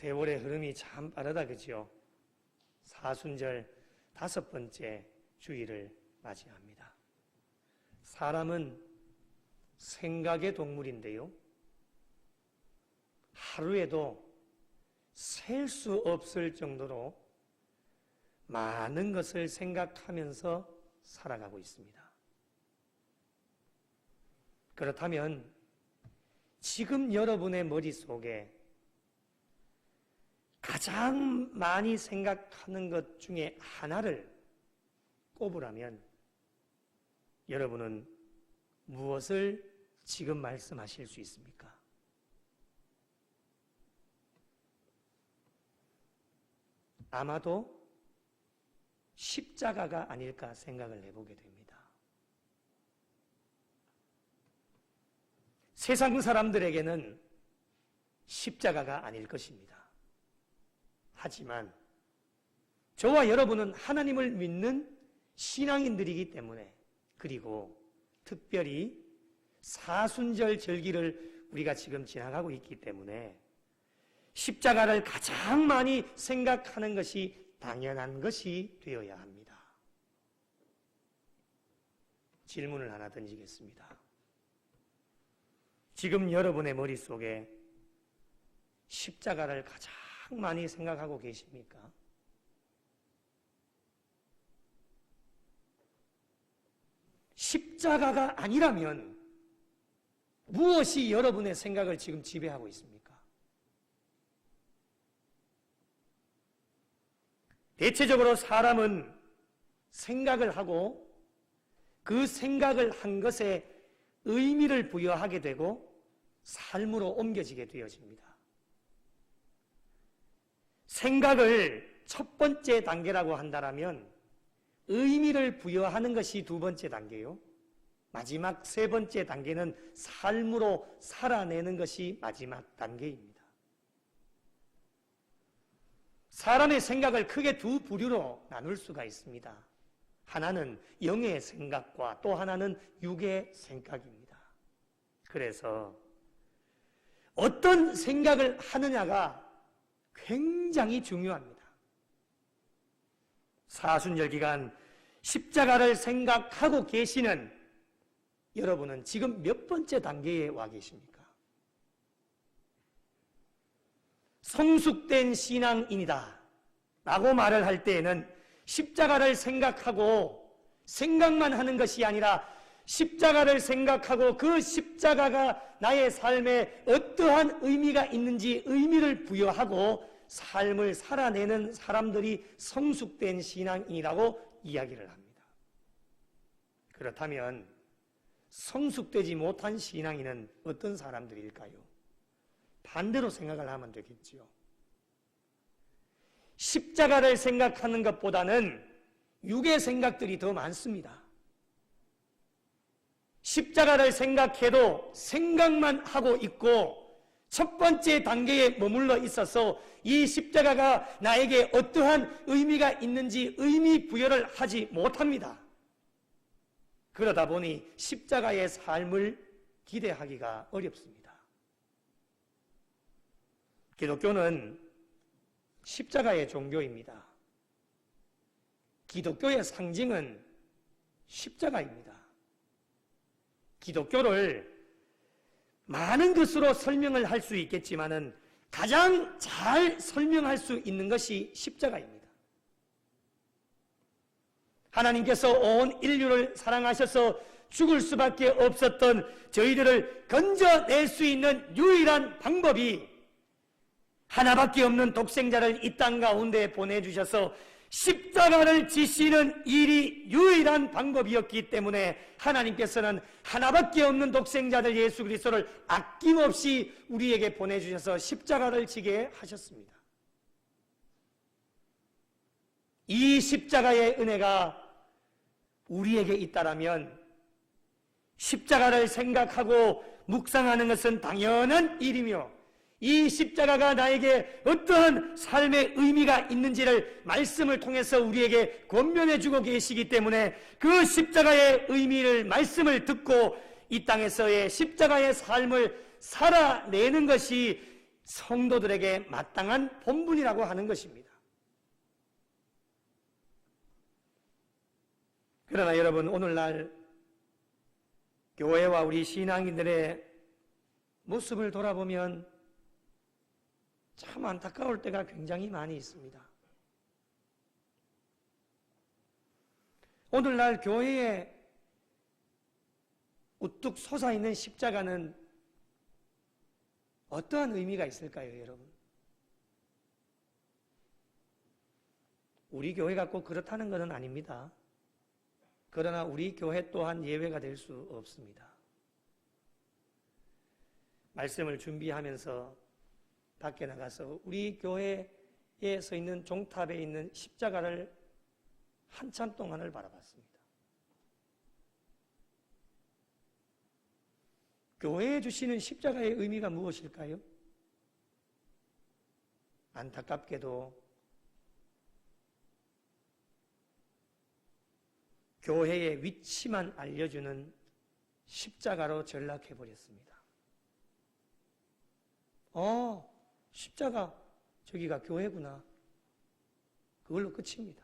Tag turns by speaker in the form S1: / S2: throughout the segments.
S1: 세월의 흐름이 참 빠르다 그죠? 사순절 다섯 번째 주일을 맞이합니다. 사람은 생각의 동물인데요. 하루에도 셀 수 없을 정도로 많은 것을 생각하면서 살아가고 있습니다. 그렇다면 지금 여러분의 머릿속에 가장 많이 생각하는 것 중에 하나를 꼽으라면 여러분은 무엇을 지금 말씀하실 수 있습니까? 아마도 십자가가 아닐까 생각을 해보게 됩니다. 세상 사람들에게는 십자가가 아닐 것입니다. 하지만 저와 여러분은 하나님을 믿는 신앙인들이기 때문에 그리고 특별히 사순절 절기를 우리가 지금 지나가고 있기 때문에 십자가를 가장 많이 생각하는 것이 당연한 것이 되어야 합니다. 질문을 하나 던지겠습니다. 지금 여러분의 머릿속에 십자가를 가장 많이 생각하고 계십니까? 십자가가 아니라면 무엇이 여러분의 생각을 지금 지배하고 있습니까? 대체적으로 사람은 생각을 하고 그 생각을 한 것에 의미를 부여하게 되고 삶으로 옮겨지게 되어집니다. 생각을 첫 번째 단계라고 한다면 의미를 부여하는 것이 두 번째 단계요. 마지막 세 번째 단계는 삶으로 살아내는 것이 마지막 단계입니다. 사람의 생각을 크게 두 부류로 나눌 수가 있습니다. 하나는 영의 생각과 또 하나는 육의 생각입니다. 그래서 어떤 생각을 하느냐가 굉장히 중요합니다. 사순절 기간 십자가를 생각하고 계시는 여러분은 지금 몇 번째 단계에 와 계십니까? 성숙된 신앙인이다. 라고 말을 할 때에는 십자가를 생각하고 생각만 하는 것이 아니라 십자가를 생각하고 그 십자가가 나의 삶에 어떠한 의미가 있는지 의미를 부여하고 삶을 살아내는 사람들이 성숙된 신앙인이라고 이야기를 합니다. 그렇다면 성숙되지 못한 신앙인은 어떤 사람들일까요? 반대로 생각을 하면 되겠지요. 십자가를 생각하는 것보다는 육의 생각들이 더 많습니다. 십자가를 생각해도 생각만 하고 있고 첫 번째 단계에 머물러 있어서 이 십자가가 나에게 어떠한 의미가 있는지 의미 부여를 하지 못합니다. 그러다 보니 십자가의 삶을 기대하기가 어렵습니다. 기독교는 십자가의 종교입니다. 기독교의 상징은 십자가입니다. 기독교를 많은 것으로 설명을 할 수 있겠지만은 가장 잘 설명할 수 있는 것이 십자가입니다. 하나님께서 온 인류를 사랑하셔서 죽을 수밖에 없었던 저희들을 건져낼 수 있는 유일한 방법이 하나밖에 없는 독생자를 이 땅 가운데 보내주셔서 십자가를 지시는 일이 유일한 방법이었기 때문에 하나님께서는 하나밖에 없는 독생자들 예수 그리스도를 아낌없이 우리에게 보내주셔서 십자가를 지게 하셨습니다. 이 십자가의 은혜가 우리에게 있다라면 십자가를 생각하고 묵상하는 것은 당연한 일이며 이 십자가가 나에게 어떠한 삶의 의미가 있는지를 말씀을 통해서 우리에게 권면해 주고 계시기 때문에 그 십자가의 의미를 말씀을 듣고 이 땅에서의 십자가의 삶을 살아내는 것이 성도들에게 마땅한 본분이라고 하는 것입니다. 그러나 여러분 오늘날 교회와 우리 신앙인들의 모습을 돌아보면 참 안타까울 때가 굉장히 많이 있습니다. 오늘날 교회에 우뚝 솟아 있는 십자가는 어떠한 의미가 있을까요, 여러분? 우리 교회가 꼭 그렇다는 것은 아닙니다. 그러나 우리 교회 또한 예외가 될 수 없습니다. 말씀을 준비하면서 밖에 나가서 우리 교회에 서 있는 종탑에 있는 십자가를 한참 동안을 바라봤습니다. 교회에 주시는 십자가의 의미가 무엇일까요? 안타깝게도 교회의 위치만 알려주는 십자가로 전락해 버렸습니다. 어, 십자가 저기가 교회구나. 그걸로 끝입니다.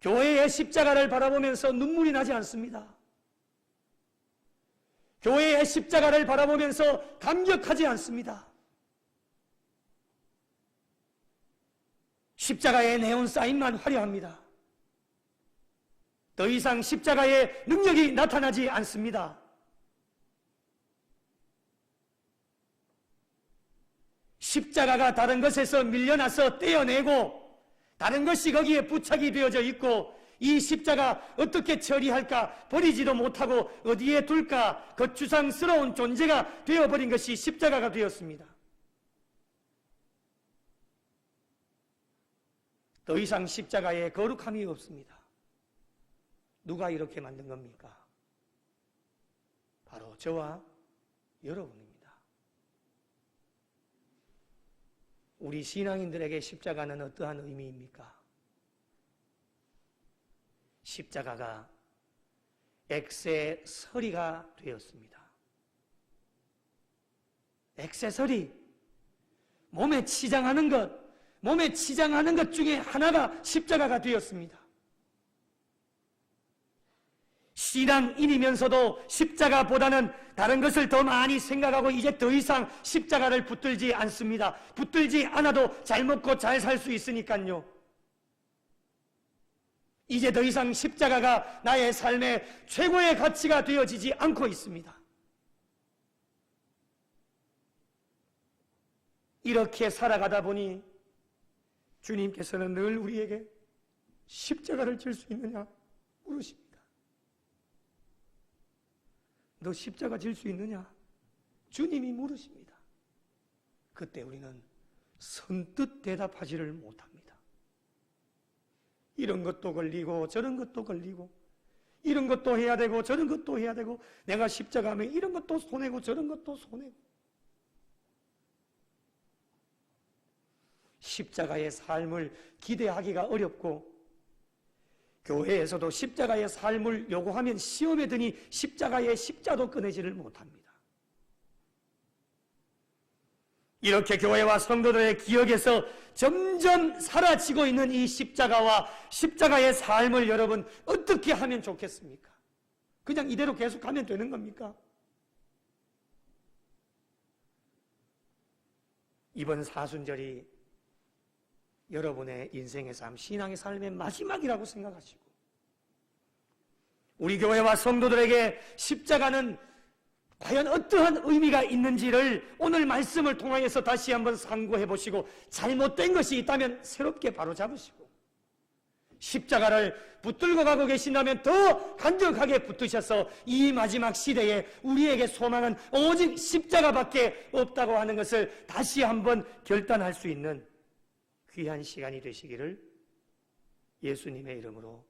S1: 교회의 십자가를 바라보면서 눈물이 나지 않습니다. 교회의 십자가를 바라보면서 감격하지 않습니다. 십자가의 네온 사인만 화려합니다. 더 이상 십자가의 능력이 나타나지 않습니다. 십자가가 다른 것에서 밀려나서 떼어내고 다른 것이 거기에 부착이 되어져 있고 이 십자가 어떻게 처리할까 버리지도 못하고 어디에 둘까 거추장스러운 존재가 되어버린 것이 십자가가 되었습니다. 더 이상 십자가에 거룩함이 없습니다. 누가 이렇게 만든 겁니까? 바로 저와 여러분입니다. 우리 신앙인들에게 십자가는 어떠한 의미입니까? 십자가가 액세 서리가 되었습니다. 액세서리, 몸에 치장하는 것, 몸에 치장하는 것 중에 하나가 십자가가 되었습니다. 신앙인이면서도 십자가보다는 다른 것을 더 많이 생각하고 이제 더 이상 십자가를 붙들지 않습니다. 붙들지 않아도 잘 먹고 잘 살 수 있으니까요. 이제 더 이상 십자가가 나의 삶의 최고의 가치가 되어지지 않고 있습니다. 이렇게 살아가다 보니 주님께서는 늘 우리에게 십자가를 질 수 있느냐 물으십니다. 너 십자가 질 수 있느냐? 주님이 물으십니다. 그때 우리는 선뜻 대답하지를 못합니다. 이런 것도 걸리고 저런 것도 걸리고 이런 것도 해야 되고 저런 것도 해야 되고 내가 십자가 하면 이런 것도 손해고 저런 것도 손해고 십자가의 삶을 기대하기가 어렵고 교회에서도 십자가의 삶을 요구하면 시험에 드니 십자가의 십자도 꺼내지를 못합니다. 이렇게 교회와 성도들의 기억에서 점점 사라지고 있는 이 십자가와 십자가의 삶을 여러분 어떻게 하면 좋겠습니까? 그냥 이대로 계속 하면 되는 겁니까? 이번 사순절이 여러분의 인생의 삶, 신앙의 삶의 마지막이라고 생각하시고 우리 교회와 성도들에게 십자가는 과연 어떠한 의미가 있는지를 오늘 말씀을 통하여서 다시 한번 상고해 보시고 잘못된 것이 있다면 새롭게 바로 잡으시고 십자가를 붙들고 가고 계신다면 더 간절하게 붙으셔서 이 마지막 시대에 우리에게 소망은 오직 십자가밖에 없다고 하는 것을 다시 한번 결단할 수 있는 귀한 시간이 되시기를 예수님의 이름으로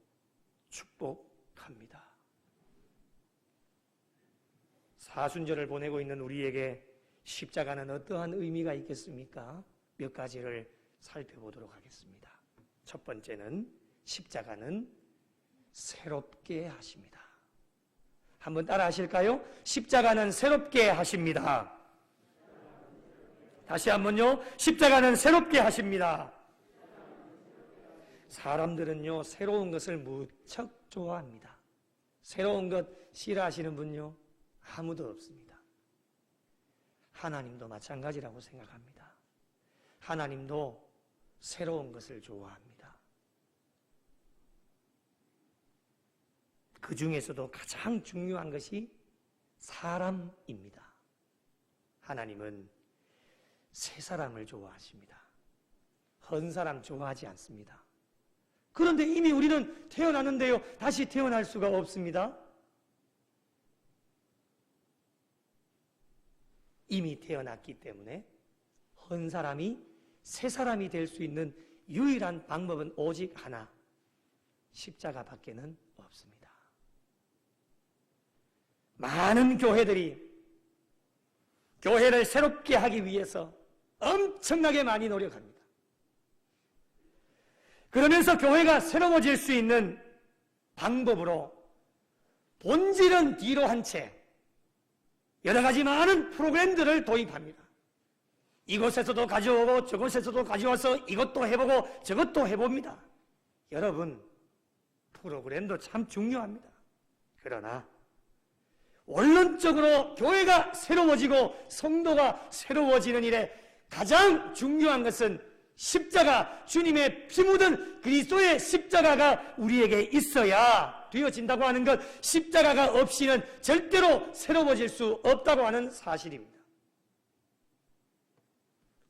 S1: 축복합니다. 사순절을 보내고 있는 우리에게 십자가는 어떠한 의미가 있겠습니까? 몇 가지를 살펴보도록 하겠습니다. 첫 번째는 십자가는 새롭게 하십니다. 한번 따라 하실까요? 십자가는 새롭게 하십니다. 다시 한번요. 십자가는 새롭게 하십니다. 사람들은요, 새로운 것을 무척 좋아합니다. 새로운 것 싫어하시는 분요, 아무도 없습니다. 하나님도 마찬가지라고 생각합니다. 하나님도 새로운 것을 좋아합니다. 그 중에서도 가장 중요한 것이 사람입니다. 하나님은 새 사람을 좋아하십니다. 헌 사람 좋아하지 않습니다. 그런데 이미 우리는 태어났는데요. 다시 태어날 수가 없습니다. 이미 태어났기 때문에 헌 사람이 새 사람이 될 수 있는 유일한 방법은 오직 하나. 십자가 밖에는 없습니다. 많은 교회들이 교회를 새롭게 하기 위해서 엄청나게 많이 노력합니다. 그러면서 교회가 새로워질 수 있는 방법으로 본질은 뒤로 한 채 여러 가지 많은 프로그램들을 도입합니다. 이곳에서도 가져오고 저곳에서도 가져와서 이것도 해보고 저것도 해봅니다. 여러분, 프로그램도 참 중요합니다. 그러나 원론적으로 교회가 새로워지고 성도가 새로워지는 일에 가장 중요한 것은 십자가, 주님의 피 묻은 그리스도의 십자가가 우리에게 있어야 되어진다고 하는 것, 십자가가 없이는 절대로 새로워질 수 없다고 하는 사실입니다.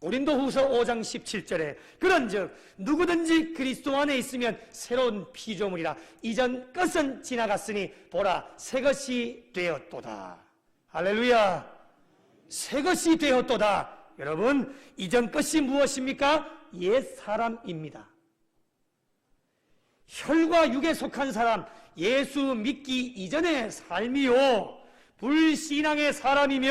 S1: 고린도 후서 5장 17절에 그런 즉 누구든지 그리스도 안에 있으면 새로운 피조물이라 이전 것은 지나갔으니 보라 새 것이 되었도다. 할렐루야. 새 것이 되었도다. 여러분 이전 것이 무엇입니까? 옛 사람입니다. 혈과 육에 속한 사람 예수 믿기 이전의 삶이요. 불신앙의 사람이며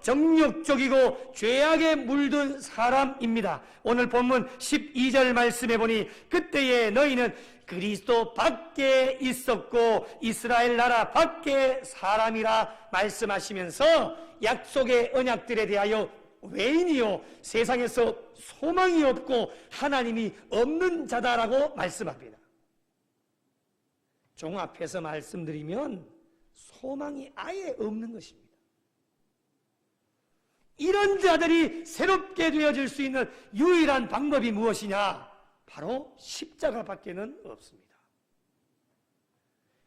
S1: 정력적이고 죄악에 물든 사람입니다. 오늘 본문 12절 말씀해 보니 그때에 너희는 그리스도 밖에 있었고 이스라엘 나라 밖에 사람이라 말씀하시면서 약속의 언약들에 대하여 외인이요 세상에서 소망이 없고 하나님이 없는 자다라고 말씀합니다. 종합해서 말씀드리면 소망이 아예 없는 것입니다. 이런 자들이 새롭게 되어질 수 있는 유일한 방법이 무엇이냐? 바로 십자가밖에는 없습니다.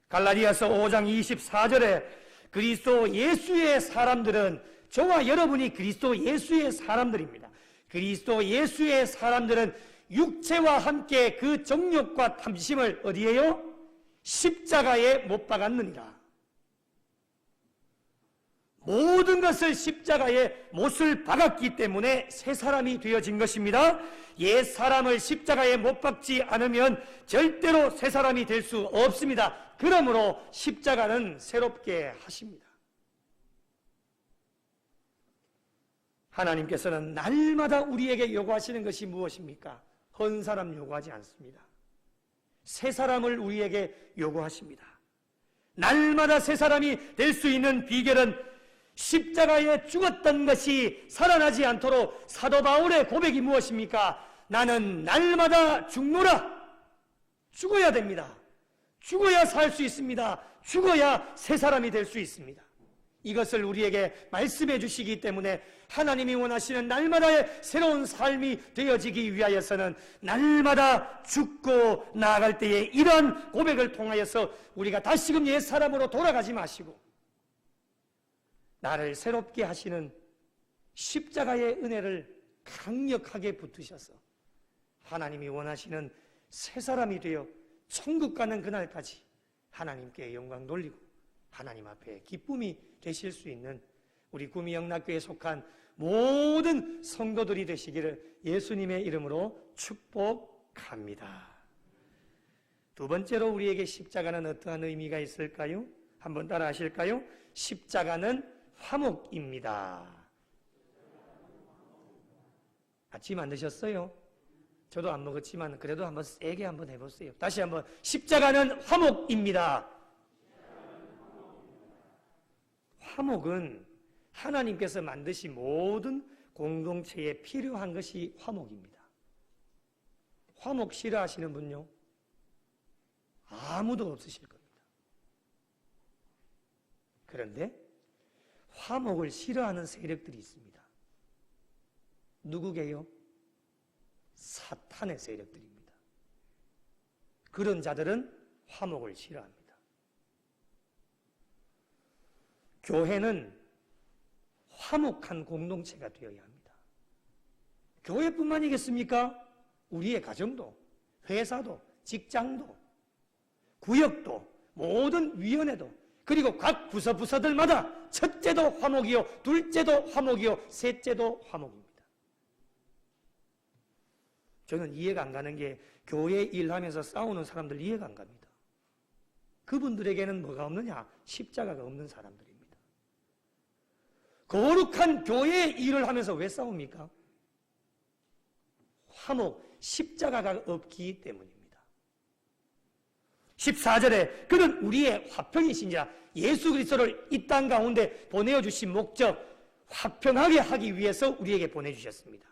S1: 갈라디아서 5장 24절에 그리스도 예수의 사람들은 저와 여러분이 그리스도 예수의 사람들입니다. 그리스도 예수의 사람들은 육체와 함께 그 정욕과 탐심을 어디에요? 십자가에 못 박았느니라. 모든 것을 십자가에 못을 박았기 때문에 새 사람이 되어진 것입니다. 옛 사람을 십자가에 못 박지 않으면 절대로 새 사람이 될 수 없습니다. 그러므로 십자가는 새롭게 하십니다. 하나님께서는 날마다 우리에게 요구하시는 것이 무엇입니까? 헌 사람 요구하지 않습니다. 새 사람을 우리에게 요구하십니다. 날마다 새 사람이 될 수 있는 비결은 십자가에 죽었던 것이 살아나지 않도록 사도 바울의 고백이 무엇입니까? 나는 날마다 죽노라. 죽어야 됩니다. 죽어야 살 수 있습니다. 죽어야 새 사람이 될 수 있습니다. 이것을 우리에게 말씀해 주시기 때문에 하나님이 원하시는 날마다의 새로운 삶이 되어지기 위하여서는 날마다 죽고 나아갈 때에 이러한 고백을 통하여서 우리가 다시금 옛 사람으로 돌아가지 마시고 나를 새롭게 하시는 십자가의 은혜를 강력하게 붙으셔서 하나님이 원하시는 새 사람이 되어 천국 가는 그날까지 하나님께 영광 돌리고 하나님 앞에 기쁨이 되실 수 있는 우리 구미 영락교에 속한 모든 성도들이 되시기를 예수님의 이름으로 축복합니다. 두 번째로 우리에게 십자가는 어떠한 의미가 있을까요? 한번 따라 하실까요? 십자가는 화목입니다. 아침 안 드셨어요? 저도 안 먹었지만 그래도 한번 세게 한번 해보세요. 다시 한번 십자가는 화목입니다. 화목은 하나님께서 만드신 모든 공동체에 필요한 것이 화목입니다. 화목 싫어하시는 분요? 아무도 없으실 겁니다. 그런데 화목을 싫어하는 세력들이 있습니다. 누구게요? 사탄의 세력들입니다. 그런 자들은 화목을 싫어합니다. 교회는 화목한 공동체가 되어야 합니다. 교회뿐만이겠습니까? 우리의 가정도, 회사도, 직장도, 구역도, 모든 위원회도, 그리고 각 부서 부서들마다 첫째도 화목이요, 둘째도 화목이요, 셋째도 화목입니다. 저는 이해가 안 가는 게 교회 일하면서 싸우는 사람들 이해가 안 갑니다. 그분들에게는 뭐가 없느냐? 십자가가 없는 사람들입니다. 거룩한 교회 일을 하면서 왜 싸웁니까? 화목, 십자가가 없기 때문입니다. 14절에 그는 우리의 화평이신자 예수 그리스도를 이 땅 가운데 보내어 주신 목적 화평하게 하기 위해서 우리에게 보내 주셨습니다.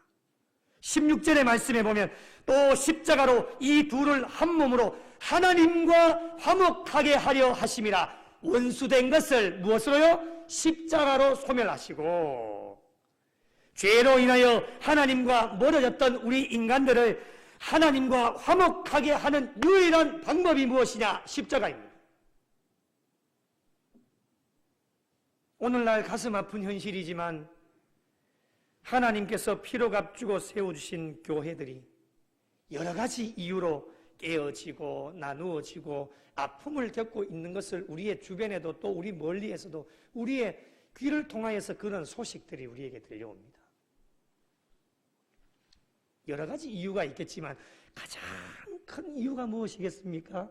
S1: 16절의 말씀에 보면 또 십자가로 이 둘을 한 몸으로 하나님과 화목하게 하려 하심이라 원수된 것을 무엇으로요? 십자가로 소멸하시고 죄로 인하여 하나님과 멀어졌던 우리 인간들을 하나님과 화목하게 하는 유일한 방법이 무엇이냐? 십자가입니다. 오늘날 가슴 아픈 현실이지만 하나님께서 피로 값주고 세워주신 교회들이 여러 가지 이유로 깨어지고 나누어지고 아픔을 겪고 있는 것을 우리의 주변에도 또 우리 멀리에서도 우리의 귀를 통하여서 그런 소식들이 우리에게 들려옵니다. 여러 가지 이유가 있겠지만 가장 큰 이유가 무엇이겠습니까?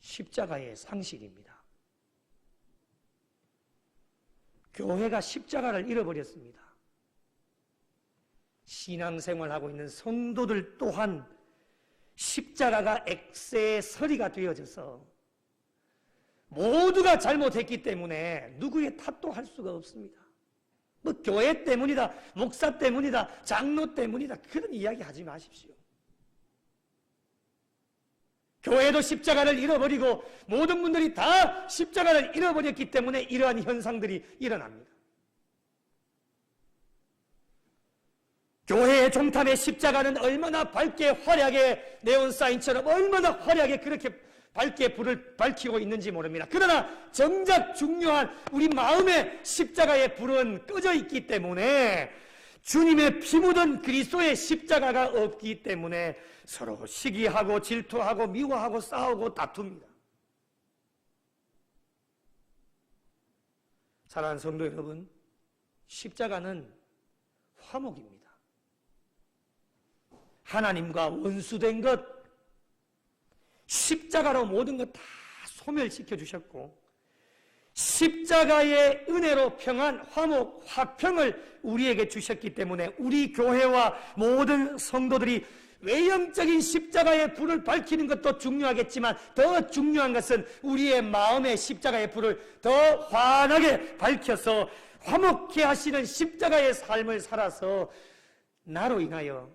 S1: 십자가의 상실입니다. 교회가 십자가를 잃어버렸습니다. 신앙생활하고 있는 성도들 또한 십자가가 엑세의 서리가 되어져서 모두가 잘못했기 때문에 누구의 탓도 할 수가 없습니다. 뭐 교회 때문이다, 목사 때문이다, 장로 때문이다 그런 이야기 하지 마십시오. 교회도 십자가를 잃어버리고 모든 분들이 다 십자가를 잃어버렸기 때문에 이러한 현상들이 일어납니다. 교회의 종탑의 십자가는 얼마나 밝게 화려하게 네온 사인처럼 얼마나 화려하게 그렇게 밝게 불을 밝히고 있는지 모릅니다. 그러나 정작 중요한 우리 마음의 십자가의 불은 꺼져 있기 때문에 주님의 피 묻은 그리스도의 십자가가 없기 때문에 서로 시기하고 질투하고 미워하고 싸우고 다툽니다. 사랑하는 성도 여러분, 십자가는 화목입니다. 하나님과 원수된 것, 십자가로 모든 것 다 소멸시켜 주셨고, 십자가의 은혜로 평안, 화목, 화평을 우리에게 주셨기 때문에 우리 교회와 모든 성도들이 외형적인 십자가의 불을 밝히는 것도 중요하겠지만 더 중요한 것은 우리의 마음의 십자가의 불을 더 환하게 밝혀서 화목케 하시는 십자가의 삶을 살아서 나로 인하여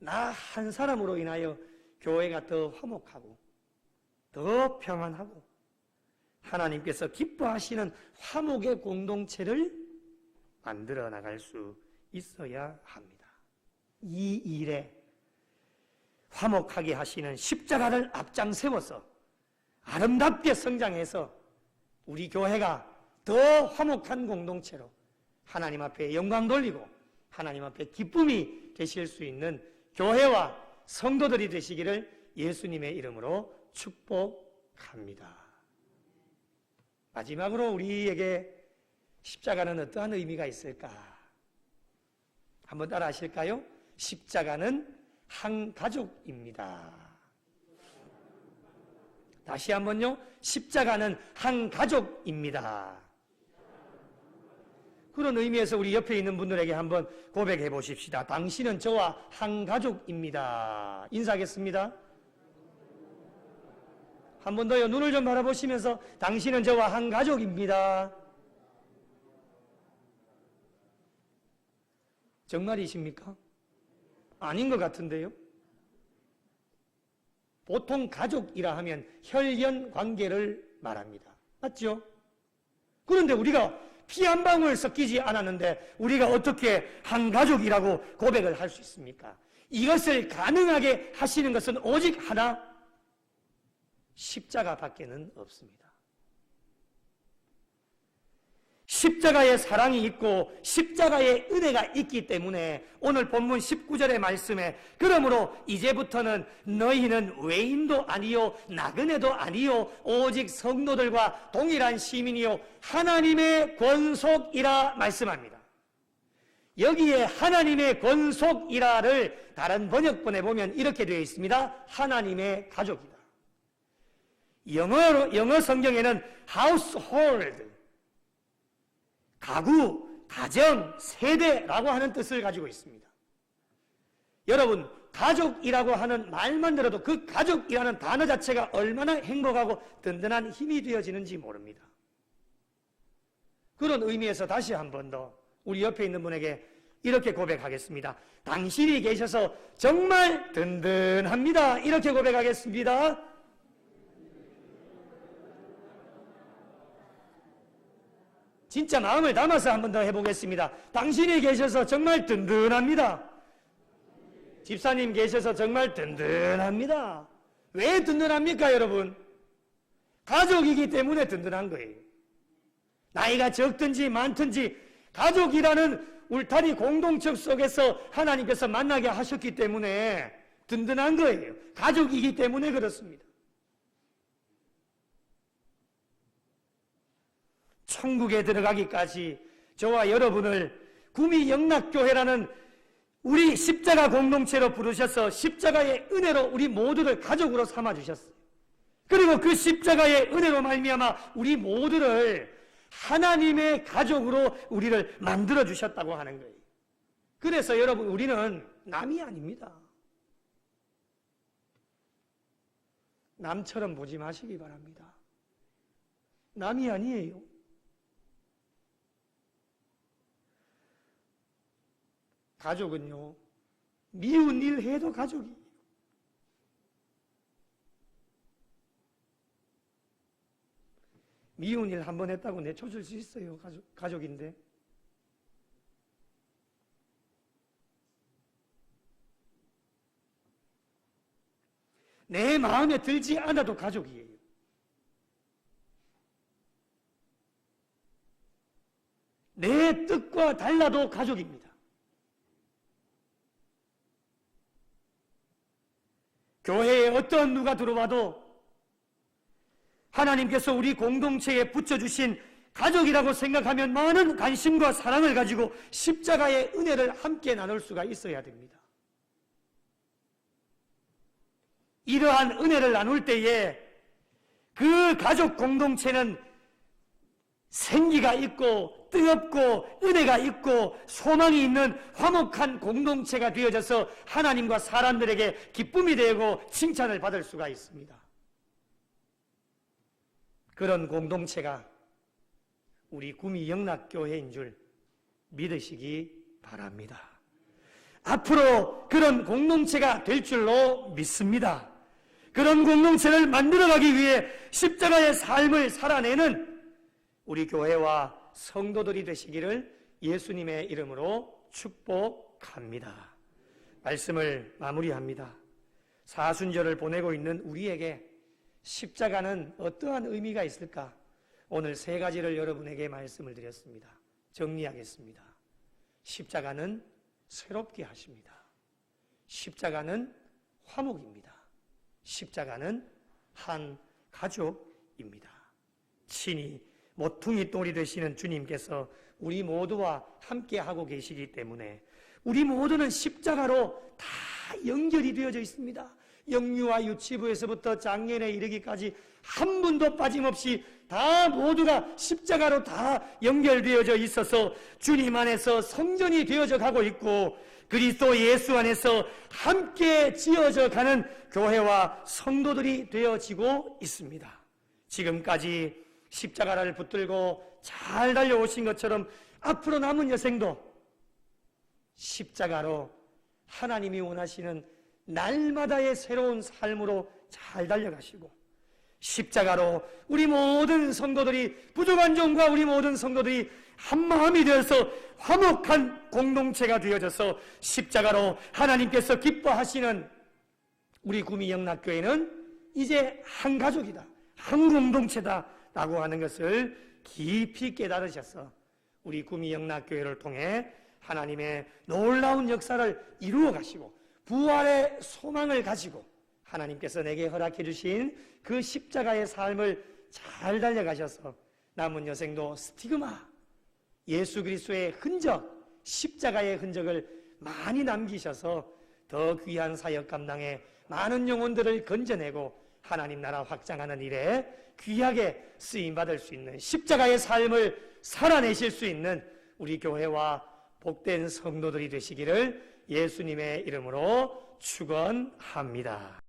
S1: 나 한 사람으로 인하여 교회가 더 화목하고 더 평안하고 하나님께서 기뻐하시는 화목의 공동체를 만들어 나갈 수 있어야 합니다. 이 일에 화목하게 하시는 십자가를 앞장 세워서 아름답게 성장해서 우리 교회가 더 화목한 공동체로 하나님 앞에 영광 돌리고 하나님 앞에 기쁨이 되실 수 있는 교회와 성도들이 되시기를 예수님의 이름으로 축복합니다. 마지막으로 우리에게 십자가는 어떠한 의미가 있을까? 한번 따라 하실까요? 십자가는 한 가족입니다. 다시 한번요. 십자가는 한 가족입니다. 그런 의미에서 우리 옆에 있는 분들에게 한번 고백해 보십시다. 당신은 저와 한 가족입니다. 인사하겠습니다. 한 번 더요. 눈을 좀 바라보시면서 당신은 저와 한 가족입니다. 정말이십니까? 아닌 것 같은데요. 보통 가족이라 하면 혈연 관계를 말합니다. 맞죠? 그런데 우리가 피 한 방울 섞이지 않았는데 우리가 어떻게 한 가족이라고 고백을 할 수 있습니까? 이것을 가능하게 하시는 것은 오직 하나 십자가밖에는 없습니다. 십자가의 사랑이 있고 십자가의 은혜가 있기 때문에 오늘 본문 19절의 말씀에 그러므로 이제부터는 너희는 외인도 아니요 나그네도 아니요 오직 성도들과 동일한 시민이요 하나님의 권속이라 말씀합니다. 여기에 하나님의 권속이라를 다른 번역본에 보면 이렇게 되어 있습니다. 하나님의 가족이다. 영어로 영어 성경에는 household 가구, 가정, 세대라고 하는 뜻을 가지고 있습니다. 여러분, 가족이라고 하는 말만 들어도 그 가족이라는 단어 자체가 얼마나 행복하고 든든한 힘이 되어지는지 모릅니다. 그런 의미에서 다시 한 번 더 우리 옆에 있는 분에게 이렇게 고백하겠습니다. 당신이 계셔서 정말 든든합니다. 이렇게 고백하겠습니다. 진짜 마음을 담아서 한 번 더 해보겠습니다. 당신이 계셔서 정말 든든합니다. 집사님 계셔서 정말 든든합니다. 왜 든든합니까, 여러분? 가족이기 때문에 든든한 거예요. 나이가 적든지 많든지 가족이라는 울타리 공동체 속에서 하나님께서 만나게 하셨기 때문에 든든한 거예요. 가족이기 때문에 그렇습니다. 천국에 들어가기까지 저와 여러분을 구미 영락교회라는 우리 십자가 공동체로 부르셔서 십자가의 은혜로 우리 모두를 가족으로 삼아 주셨어요. 그리고 그 십자가의 은혜로 말미암아 우리 모두를 하나님의 가족으로 우리를 만들어 주셨다고 하는 거예요. 그래서 여러분 우리는 남이 아닙니다. 남처럼 보지 마시기 바랍니다. 남이 아니에요. 가족은요, 미운 일 해도 가족이에요. 미운 일 한 번 했다고 내쳐줄 수 있어요. 가족, 가족인데. 내 마음에 들지 않아도 가족이에요. 내 뜻과 달라도 가족입니다. 교회에 어떤 누가 들어와도 하나님께서 우리 공동체에 붙여주신 가족이라고 생각하면 많은 관심과 사랑을 가지고 십자가의 은혜를 함께 나눌 수가 있어야 됩니다. 이러한 은혜를 나눌 때에 그 가족 공동체는 생기가 있고 뜨겁고 은혜가 있고 소망이 있는 화목한 공동체가 되어져서 하나님과 사람들에게 기쁨이 되고 칭찬을 받을 수가 있습니다. 그런 공동체가 우리 구미 영락교회인 줄 믿으시기 바랍니다. 앞으로 그런 공동체가 될 줄로 믿습니다. 그런 공동체를 만들어가기 위해 십자가의 삶을 살아내는 우리 교회와 성도들이 되시기를 예수님의 이름으로 축복합니다. 말씀을 마무리합니다. 사순절을 보내고 있는 우리에게 십자가는 어떠한 의미가 있을까? 오늘 세 가지를 여러분에게 말씀을 드렸습니다. 정리하겠습니다. 십자가는 새롭게 하십니다. 십자가는 화목입니다. 십자가는 한 가족입니다. 친히 모퉁이 돌이 되시는 주님께서 우리 모두와 함께 하고 계시기 때문에 우리 모두는 십자가로 다 연결이 되어져 있습니다. 영유아 유치부에서부터 장년에 이르기까지 한 분도 빠짐없이 다 모두가 십자가로 다 연결되어져 있어서 주님 안에서 성전이 되어져 가고 있고 그리스도 예수 안에서 함께 지어져 가는 교회와 성도들이 되어지고 있습니다. 지금까지 십자가를 붙들고 잘 달려오신 것처럼 앞으로 남은 여생도 십자가로 하나님이 원하시는 날마다의 새로운 삶으로 잘 달려가시고 십자가로 우리 모든 성도들이 부족한 종과 우리 모든 성도들이 한 마음이 되어서 화목한 공동체가 되어져서 십자가로 하나님께서 기뻐하시는 우리 구미 영락교회는 이제 한 가족이다. 한 공동체다 라고 하는 것을 깊이 깨달으셔서 우리 구미 영락교회를 통해 하나님의 놀라운 역사를 이루어 가시고 부활의 소망을 가지고 하나님께서 내게 허락해 주신 그 십자가의 삶을 잘 달려가셔서 남은 여생도 스티그마 예수 그리스도의 흔적 십자가의 흔적을 많이 남기셔서 더 귀한 사역 감당에 많은 영혼들을 건져내고 하나님 나라 확장하는 일에 귀하게 쓰임 받을 수 있는 십자가의 삶을 살아내실 수 있는 우리 교회와 복된 성도들이 되시기를 예수님의 이름으로 축원합니다.